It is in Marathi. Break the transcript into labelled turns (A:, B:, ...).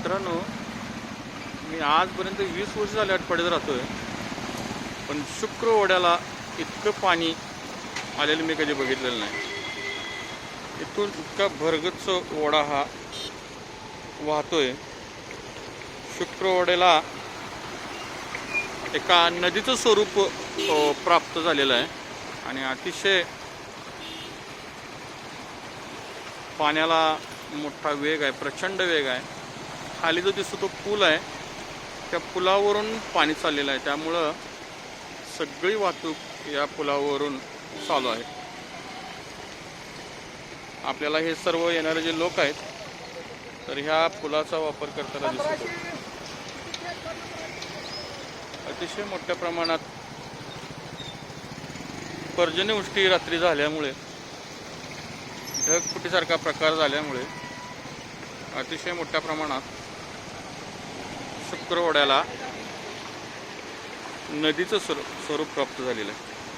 A: मित्रांनो मी आजपर्यंत वीस वर्ष झाले आठवड्यात आहे पण शुक्र ओढ्याला इतकं पाणी आलेलं मी कधी बघितलेलं नाही. इथून इतका भरगच्च ओढा हा वाहतोय. शुक्र ओढ्याला एका नदीचं स्वरूप प्राप्त झालेलं आहे. आणि अतिशय पाण्याला मोठा वेग आहे प्रचंड वेग आहे. खाली जो दिसतो तो पूल आहे त्या पुलावरून पाणी चाललेलं आहे. त्यामुळं सगळी वाहतूक या पुलावरून चालू आहे. आपल्याला हे सर्व येणारे जे लोक आहेत तर ह्या पुलाचा वापर करताना दिसतो. अतिशय मोठ्या प्रमाणात पर्जन्यवृष्टी रात्री झाल्यामुळे ढगफुटीसारखा प्रकार झाल्यामुळे अतिशय मोठ्या प्रमाणात शुक्रवाड्याला नदीचं स्वरूप स्वरूप प्राप्त झालेलं आहे.